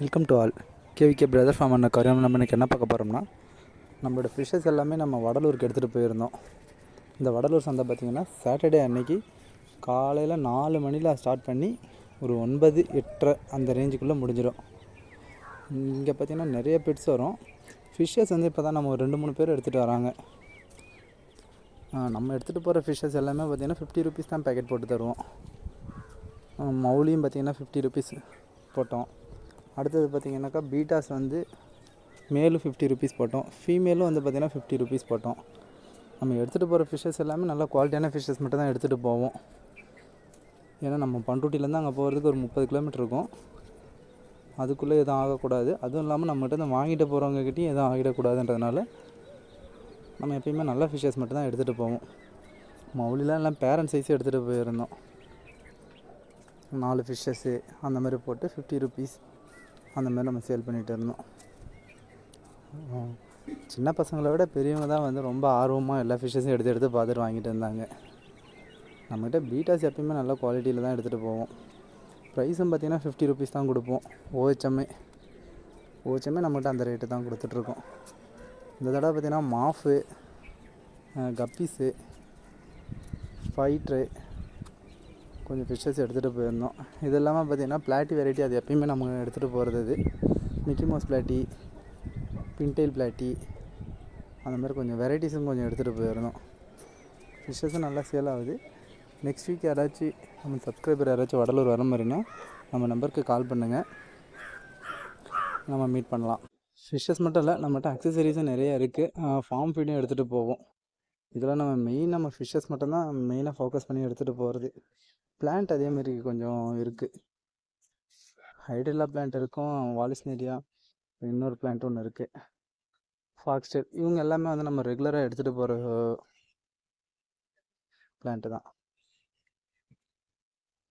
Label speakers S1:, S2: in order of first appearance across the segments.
S1: Welcome to all KVK brother farm அண்ணா கரியம். நம்ம இன்றைக்கி என்ன பார்க்க போகிறோம்னா நம்மளோட ஃபிஷ்ஷஸ் எல்லாமே நம்ம வடலூருக்கு எடுத்துகிட்டு போயிருந்தோம். இந்த வடலூர் சந்தை பார்த்திங்கன்னா சாட்டர்டே அன்னைக்கு காலையில் நாலு மணியில் ஸ்டார்ட் பண்ணி ஒரு ஒன்பது எட்டரை அந்த ரேஞ்சுக்குள்ளே முடிஞ்சிடும். இங்கே பார்த்திங்கன்னா நிறைய பெட்ஸ் வரும். ஃபிஷ்ஷஸ் வந்து இப்போ தான் நம்ம ஒரு ரெண்டு மூணு பேர் எடுத்துகிட்டு வராங்க. நம்ம எடுத்துகிட்டு போகிற ஃபிஷ்ஷஸ் எல்லாமே பார்த்திங்கன்னா ஃபிஃப்டி ருபீஸ் தான் பேக்கெட் போட்டு தருவோம். மௌலியும் பார்த்திங்கன்னா ஃபிஃப்டி ருபீஸ் போட்டோம். அடுத்தது பார்த்திங்கனாக்கா பீட்டாஸ் வந்து மேலும் ஃபிஃப்டி ருபீஸ் போட்டோம். ஃபீமேலும் வந்து பார்த்திங்கன்னா ஃபிஃப்டி ருபீஸ் போட்டோம். நம்ம எடுத்துகிட்டு போகிற ஃபிஷ்ஷஸ் எல்லாமே நல்ல குவாலிட்டியான ஃபிஷ்ஷஸ் மட்டும் தான் எடுத்துகிட்டு போவோம். ஏன்னா நம்ம பண்ருட்டிலேருந்து அங்கே போகிறதுக்கு ஒரு முப்பது கிலோமீட்டர் இருக்கும். அதுக்குள்ளே எதுவும் ஆகக்கூடாது. அதுவும் இல்லாமல் நம்மகிட்ட இருந்து வாங்கிட்டு போகிறவங்ககிட்டையும் எதுவும் ஆகிடக்கூடாதுன்றதுனால நம்ம எப்பயுமே நல்ல ஃபிஷ்ஷஸ் மட்டும் தான் எடுத்துகிட்டு போவோம். மௌலிலாம் எல்லாம் பேரண்ட் சைஸ் எடுத்துகிட்டு போயிருந்தோம். நாலு ஃபிஷ்ஷஸ்ஸு அந்த மாதிரி போட்டு ஃபிஃப்டி ருபீஸ் அந்த மாதிரி நம்ம சேல் பண்ணிகிட்டு இருந்தோம். சின்ன பசங்களை விட பெரியவங்க தான் வந்து ரொம்ப ஆர்வமாக எல்லா ஃபிஷ்ஷஸும் எடுத்து எடுத்து பார்த்துட்டு வாங்கிட்டு இருந்தாங்க. நம்மகிட்ட பீட்டாஸ் எப்பயுமே நல்ல குவாலிட்டியில் தான் எடுத்துகிட்டு போவோம். ப்ரைஸும் பார்த்திங்கன்னா ஃபிஃப்டி ருபீஸ் தான் கொடுப்போம். ஓஹெச்எம்ஏ ஓஹெச்எம்ஏ நம்மகிட்ட அந்த ரேட்டு தான் கொடுத்துட்ருக்கோம் இந்த தடவை பார்த்திங்கன்னா மாஃபு கப்பீஸு ஃபைட்ரு கொஞ்சம் ஃபிஷ்ஷஸ் எடுத்துகிட்டு போயிருந்தோம். இது இல்லாமல் பார்த்திங்கன்னா பிளாட்டி வெரைட்டி அது எப்பயுமே நம்ம எடுத்துகிட்டு போகிறது இது. மிக்கி மவுஸ் பிளாட்டி பின்டெயில் பிளாட்டி அந்த மாதிரி கொஞ்சம் வெரைட்டிஸும் கொஞ்சம் எடுத்துகிட்டு போயிருந்தோம். ஃபிஷ்ஷஸும் நல்லா சேல் ஆகுது. நெக்ஸ்ட் வீக் யாராச்சும் நம்ம சப்ஸ்கிரைபர் யாராச்சும் வடலூர் வர மாதிரினா நம்ம நம்பருக்கு கால் பண்ணுங்கள் நம்ம மீட் பண்ணலாம். ஃபிஷ்ஷஸ் மட்டும் இல்லை நம்மகிட்ட அக்சசரிஸும் நிறையா இருக்குது ஃபார்ம் ஃபீடும் எடுத்துகிட்டு போவோம். இதெல்லாம் நம்ம மெயின் நம்ம ஃபிஷ்ஷஸ் மட்டும்தான் மெயினாக ஃபோக்கஸ் பண்ணி எடுத்துகிட்டு போகிறது பிளான்ட் அதே மாதிரி கொஞ்சம் இருக்குது ஹைட்ரில்லா பிளான்ட் இருக்கும் வாலிஸ்னேரியா இன்னொரு பிளான்ட் ஒன்று இருக்குது ஃபாக்ஸ்டர் இவங்க எல்லாமே வந்து நம்ம ரெகுலராக எடுத்துகிட்டு போகிற பிளான்ட்டு தான்.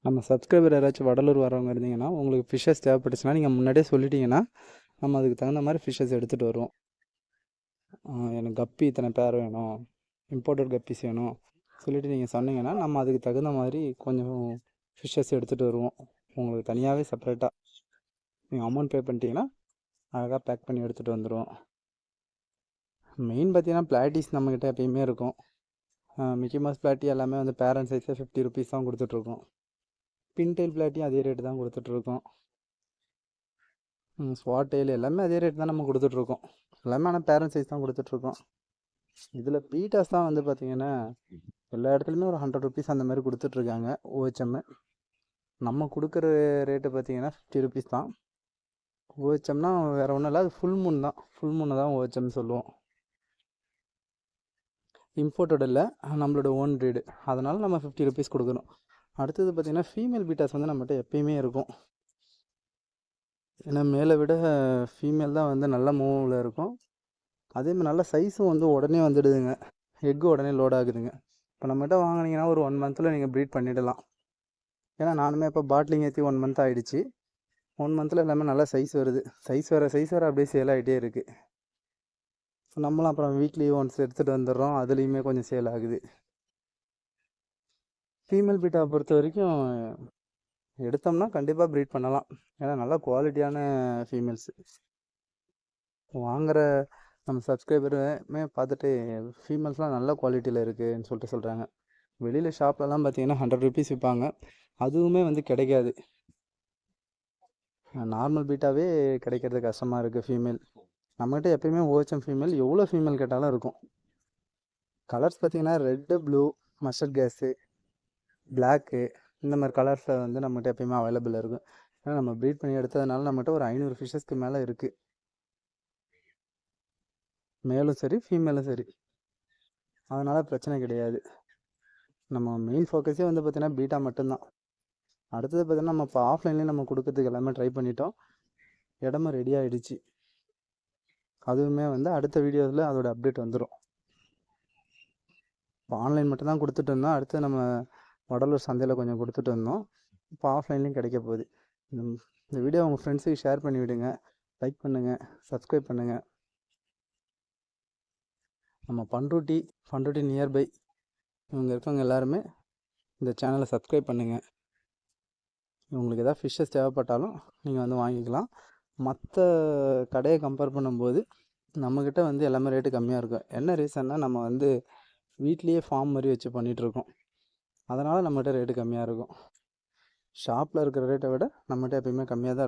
S1: நம்ம சப்ஸ்கிரைபர் யாராச்சும் வடலூர் வரவங்க இருந்தீங்கன்னா உங்களுக்கு ஃபிஷ்ஷஸ் தேவைப்பட்டுச்சுன்னா நீங்கள் முன்னாடியே சொல்லிட்டீங்கன்னா நம்ம அதுக்கு தகுந்த மாதிரி ஃபிஷ்ஷஸ் எடுத்துகிட்டு வருவோம். எனக்கு கப்பி இத்தனை பேர் வேணும். இம்போர்ட்டட் கப்பிஸ் வேணும். சொல்லிவிட்டு நீங்கள் சொன்னீங்கன்னா நம்ம அதுக்கு தகுந்த மாதிரி கொஞ்சம் ஃபிஷ்ஷஸ் எடுத்துகிட்டு வருவோம். உங்களுக்கு தனியாகவே செப்பரேட்டாக நீங்கள் அமௌண்ட் பே பண்ணிட்டீங்கன்னா அழகாக பேக் பண்ணி எடுத்துகிட்டு வந்துடுவோம் மெயின் பார்த்தீங்கன்னா பிளாட்டிஸ் நம்மக்கிட்ட எப்பயுமே இருக்கும். மிக்கி மாஸ் பிளாட்டி எல்லாமே வந்து பேரண்ட் சைஸே ஃபிஃப்டி ருபீஸ் தான் கொடுத்துட்ருக்கோம் பின்டெயில் பிளாட்டியும் அதே ரேட்டு தான் கொடுத்துட்ருக்கோம் ஸ்வாட் டெயில் எல்லாமே அதே ரேட் தான் நம்ம கொடுத்துட்ருக்கோம் எல்லாமே ஆனால் பேரண்ட் சைஸ் தான் கொடுத்துட்ருக்கோம் இதில் பீட்டாஸ் தான் வந்து பார்த்திங்கன்னா எல்லா இடத்துலையுமே ஒரு ஹண்ட்ரட் ருபீஸ் அந்த மாதிரி கொடுத்துட்ருக்காங்க ஓஹெச்எம்மு நம்ம கொடுக்குற ரேட்டு பார்த்தீங்கன்னா ஃபிஃப்டி ருபீஸ் தான். ஓஹெச்எம்னா வேறு ஒன்றும் இல்லை அது ஃபுல் மூன் தான். ஃபுல் மூனை தான் ஓஹெச்எம் சொல்லுவோம். இம்போர்ட்டட் இல்லை நம்மளோட ஓன் ப்ரீடு அதனால் நம்ம ஃபிஃப்டி ருபீஸ் கொடுக்கணும். அடுத்தது பார்த்திங்கன்னா ஃபீமேல் பீட்டாஸ் வந்து நம்மகிட்ட எப்பயுமே இருக்கும். ஏன்னா மேலே விட ஃபீமேல் தான் வந்து நல்ல மூவில் இருக்கும். அதே மாதிரி நல்ல சைஸும் வந்து உடனே வந்துடுதுங்க. எக்கு உடனே லோட் ஆகுதுங்க. இப்போ நம்மகிட்ட வாங்குனீங்கன்னா ஒரு ஒன் மந்தில் நீங்கள் ப்ரீட் பண்ணிடலாம். ஏன்னா நானுமே இப்போ பாட்லிங் ஏற்றி ஒன் மந்த் ஆகிடுச்சு ஒன் மந்தில் எல்லாமே நல்லா சைஸ் வருது. சைஸ் வர சைஸ் வர அப்படியே சேல் ஆகிட்டே இருக்குது ஸோ நம்மளும் அப்புறம் வீக்லி ஒன்ஸ் எடுத்துகிட்டு வந்துடுறோம். அதுலேயுமே கொஞ்சம் சேல் ஆகுது. ஃபீமேல் பீட்டாவை பொறுத்த வரைக்கும் எடுத்தோம்னா கண்டிப்பாக ப்ரீட் பண்ணலாம். ஏன்னா நல்லா குவாலிட்டியான ஃபீமேல்ஸு வாங்குகிற நம்ம சப்ஸ்கிரைபருமே பார்த்துட்டு ஃபீமேல்ஸ்லாம் நல்ல குவாலிட்டியில் இருக்குதுன்னு சொல்லிட்டு சொல்கிறாங்க வெளியில் ஷாப்லலாம் பார்த்தீங்கன்னா ஹண்ட்ரட் ருபீஸ் விற்பாங்க அதுவுமே வந்து கிடைக்காது. நார்மல் பீட்டாவே கிடைக்கிறது கஷ்டமாக இருக்குது ஃபீமேல் நம்மகிட்ட எப்பயுமே ஓஹெச்எம் ஃபீமேல் எவ்வளோ ஃபீமேல் கேட்டாலும் இருக்கும். கலர்ஸ் பார்த்தீங்கன்னா ரெட்டு ப்ளூ மஸ்டர்ட் கேஸு பிளாக்கு இந்த மாதிரி கலர்ஸில் வந்து நம்மகிட்ட எப்பயுமே அவைலபிள் இருக்கும். ஏன்னா நம்ம ப்ரீட் பண்ணி எடுத்ததுனால நம்மகிட்ட ஒரு ஐநூறு ஃபிஷஸ்க்கு மேலே இருக்குது மேலும் சரி ஃபீமேலும் சரி. அதனால் பிரச்சனை கிடையாது. நம்ம மெயின் ஃபோக்கஸே வந்து பார்த்திங்கன்னா பீட்டா மட்டும்தான். அடுத்தது பார்த்திங்கன்னா நம்ம இப்போ ஆஃப்லைன்லேயே நம்ம கொடுக்கறதுக்கு எல்லாமே ட்ரை பண்ணிட்டோம். இடமும் ரெடி ஆகிடுச்சு அதுவுமே வந்து அடுத்த வீடியோவில் அதோட அப்டேட் வந்துடும் இப்போ ஆன்லைன் மட்டும்தான் கொடுத்துட்டு இருந்தோம். அடுத்து நம்ம வடலூர் சந்தையில் கொஞ்சம் கொடுத்துட்டு இருந்தோம். இப்போ ஆஃப்லைன்லேயும் கிடைக்க போகுது. இந்த இந்த வீடியோ உங்கள் ஃப்ரெண்ட்ஸுக்கு ஷேர் பண்ணி விடுங்க லைக் பண்ணுங்கள் சப்ஸ்கிரைப் பண்ணுங்கள் நம்ம பண்ருட்டி பண்ருட்டி நியர்பை இவங்க இருக்கவங்க எல்லாருமே இந்த சேனலை சப்ஸ்கிரைப் பண்ணுங்கள் உங்களுக்கு எதாவது ஃபிஷ்ஷஸ் தேவைப்பட்டாலும் நீங்கள் வந்து வாங்கிக்கலாம். மற்ற கடையை கம்பேர் பண்ணும்போது நம்மக்கிட்ட வந்து எல்லாமே ரேட்டு கம்மியாக இருக்கும். என்ன ரீசன்னா நம்ம வந்து வீட்லேயே ஃபார்ம் மாதிரி வச்சு பண்ணிகிட்ருக்கோம் அதனால் நம்மகிட்ட ரேட்டு கம்மியாக இருக்கும். ஷாப்பில் இருக்கிற ரேட்டை விட நம்மகிட்ட எப்பயுமே கம்மியாக தான் இருக்கும்.